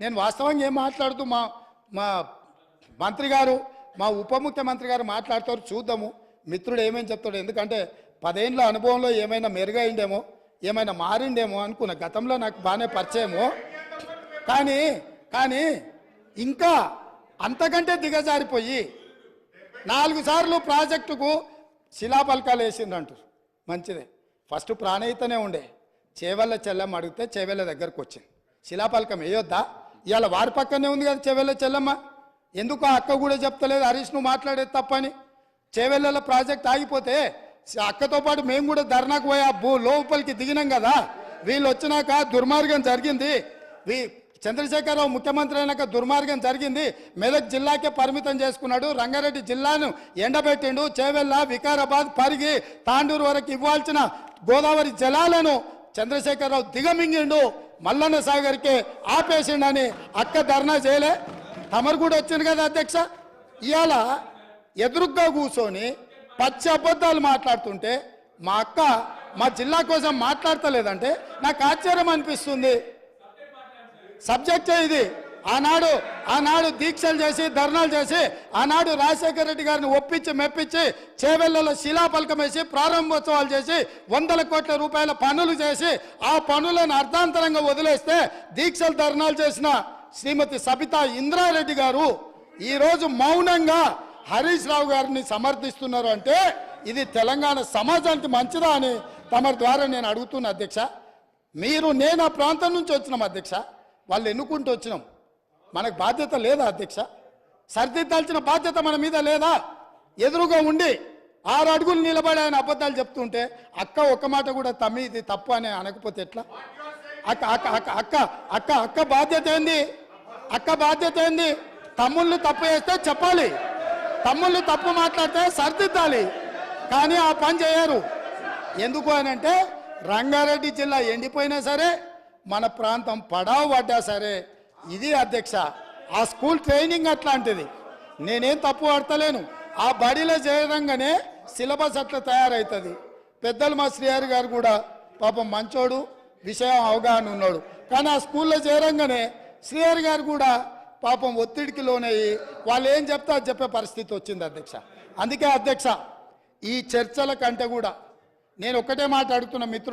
నేను వాస్తవంగా ఏం మాట్లాడుతూ మా మా మంత్రి గారు మా ఉప ముఖ్యమంత్రి గారు మాట్లాడతారు చూద్దాము. మిత్రుడు ఏమేమి చెప్తాడు? ఎందుకంటే పదేళ్ళ అనుభవంలో ఏమైనా మెరుగైండేమో ఏమైనా మారిండేమో అనుకున్న గతంలో నాకు బాగానే పరిచయము. కానీ కానీ ఇంకా అంతకంటే దిగజారిపోయి నాలుగు సార్లు ప్రాజెక్టుకు శిలాపలకాలు వేసిండ్రంటారు. మంచిదే. ఫస్ట్ ప్రాణయితనే ఉండే. చేవల్ల చెల్లెమ్మ అడిగితే చేవెళ్ళ దగ్గరకు వచ్చింది. శిలాపలకం వేయొద్దా? ఇవాళ వారి పక్కనే ఉంది కదా చేవెళ్ళ చెల్లెమ్మ. ఎందుకు ఆ అక్క కూడా చెప్తలేదు? హరీష్ నువ్వు మాట్లాడేది తప్పని. చేవెళ్ళ ప్రాజెక్ట్ ఆగిపోతే అక్కతో పాటు మేము కూడా ధర్నాకు పోయి ఆ భూ లోపలికి దిగినాం కదా. వీళ్ళు వచ్చినాక దుర్మార్గం జరిగింది. వీ చంద్రశేఖరరావు ముఖ్యమంత్రి అయినాక దుర్మార్గం జరిగింది. మెదక్ జిల్లాకే పరిమితం చేసుకున్నాడు. రంగారెడ్డి జిల్లాను ఎండబెట్టిండు. చేవెళ్ళ వికారాబాద్ పరిగి తాండూరు వరకు ఇవ్వాల్సిన గోదావరి జలాలను చంద్రశేఖరరావు దిగమింగిండు మల్లన్న సాగర్కే ఆపేసిండని అక్క ధర్నా చేయలే. తమరు కూడా వచ్చింది కదా అధ్యక్ష. ఇవాళ ఎదురుగ్గా కూర్చొని పచ్చి అబద్ధాలు మాట్లాడుతుంటే మా అక్క మా జిల్లా కోసం మాట్లాడతలేదంటే నాకు ఆశ్చర్యం అనిపిస్తుంది. సబ్జెక్టే ఇది? ఆనాడు ఆనాడు దీక్షలు చేసి ధర్నాలు చేసి ఆనాడు రాజశేఖర రెడ్డి గారిని ఒప్పించి మెప్పించి చేవెళ్ళలో శిలాఫలకం వేసి ప్రారంభోత్సవాలు చేసి వందల కోట్ల రూపాయల పనులు చేసి ఆ పనులను అర్ధాంతరంగా వదిలేస్తే దీక్షలు ధర్నాలు చేసిన శ్రీమతి సబితా ఇంద్రారెడ్డి గారు ఈరోజు మౌనంగా హరీష్ రావు గారిని సమర్థిస్తున్నారు అంటే ఇది తెలంగాణ సమాజానికి మంచిదా అని తమ ద్వారా నేను అడుగుతున్నా అధ్యక్ష. మీరు నేను ఆ ప్రాంతం నుంచి వచ్చినాం అధ్యక్ష. వాళ్ళు ఎన్నుకుంటూ వచ్చినాం. మనకు బాధ్యత లేదా అధ్యక్ష? సరిదిద్దాల్సిన బాధ్యత మన మీద లేదా? ఎదురుగా ఉండి ఆరు అడుగులు నిలబడి ఆయన అబద్ధాలు చెప్తుంటే అక్క ఒక్క మాట కూడా తమ్మి ఇది తప్పు అని అనకపోతే ఎట్లా? అక్క అక్క అక్క అక్క అక్క అక్క బాధ్యత ఏంది? అక్క బాధ్యత ఏంది? తమ్ముళ్ళు తప్పు చేస్తే చెప్పాలి. తమ్ముళ్ళు తప్పు మాట్లాడితే సరిదిద్దాలి. కానీ ఆ పని చేయరు. ఎందుకు అని అంటే రంగారెడ్డి జిల్లా ఎండిపోయినా సరే మన ప్రాంతం పడావు పడ్డా సరే ఇది అధ్యక్ష. ఆ స్కూల్ ట్రైనింగ్ అట్లాంటిది. నేనేం తప్పు పడతలేను. ఆ బడిలో చేరంగానే సిలబస్ అట్లా తయారవుతుంది పెద్దలు మా శ్రీహరి గారు కూడా పాపం మంచోడు విషయం అవగాహన ఉన్నాడు. కానీ ఆ స్కూల్లో చేరంగానే శ్రీహరి గారు కూడా పాపం ఒత్తిడికి లోనయ్యి వాళ్ళు ఏం చెప్తే అది చెప్పే పరిస్థితి వచ్చింది అధ్యక్ష. అందుకే అధ్యక్ష ఈ చర్చల కంటే కూడా నేను ఒకటే మాట అడుగుతున్న మిత్రుడు